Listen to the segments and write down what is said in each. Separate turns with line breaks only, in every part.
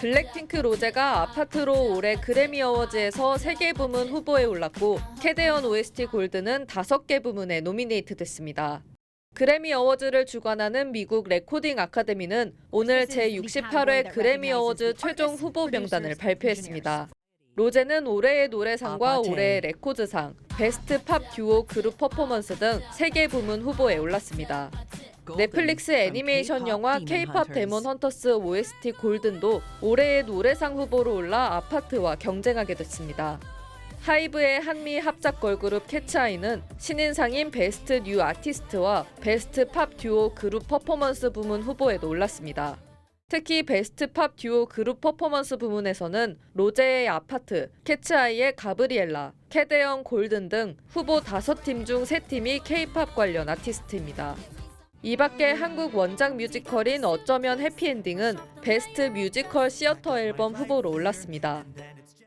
블랙핑크 로제가 아파트로 올해 그래미 어워즈에서 3개 부문 후보에 올랐고 캐데언 OST 골드는 5개 부문에 노미네이트 됐습니다. 그래미 어워즈를 주관하는 미국 레코딩 아카데미는 오늘 제68회 그래미 어워즈 최종 후보 명단을 발표했습니다. 로제는 올해의 노래상과 올해의 레코드상, 베스트 팝 듀오 그룹 퍼포먼스 등 3개 부문 후보에 올랐습니다. 넷플릭스 애니메이션 영화 K-팝 데몬 헌터스 OST 골든도 올해의 노래상 후보로 올라 아파트와 경쟁하게 됐습니다. 하이브의 한미 합작 걸그룹 캐츠아이는 신인상인 베스트 뉴 아티스트와 베스트 팝 듀오 그룹 퍼포먼스 부문 후보에도 올랐습니다. 특히 베스트 팝 듀오 그룹 퍼포먼스 부문에서는 로제의 아파트, 캐츠아이의 가브리엘라, 캐데언 골든 등 후보 5팀 중 3팀이 K-팝 관련 아티스트입니다. 이 밖에 한국 원작 뮤지컬인 어쩌면 해피엔딩은 베스트 뮤지컬 시어터 앨범 후보로 올랐습니다.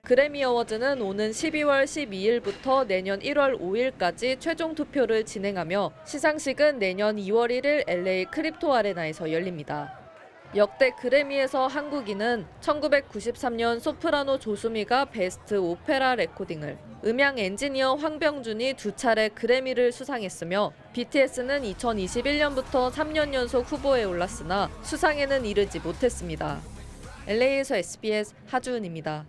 그래미 어워즈는 오는 12월 12일부터 내년 1월 5일까지 최종 투표를 진행하며 시상식은 내년 2월 1일 LA 크립토 아레나에서 열립니다. 역대 그래미에서 한국인은 1993년 소프라노 조수미가 베스트 오페라 레코딩을, 음향 엔지니어 황병준이 두 차례 그래미를 수상했으며 BTS는 2021년부터 3년 연속 후보에 올랐으나 수상에는 이르지 못했습니다. LA에서 SBS 하주은입니다.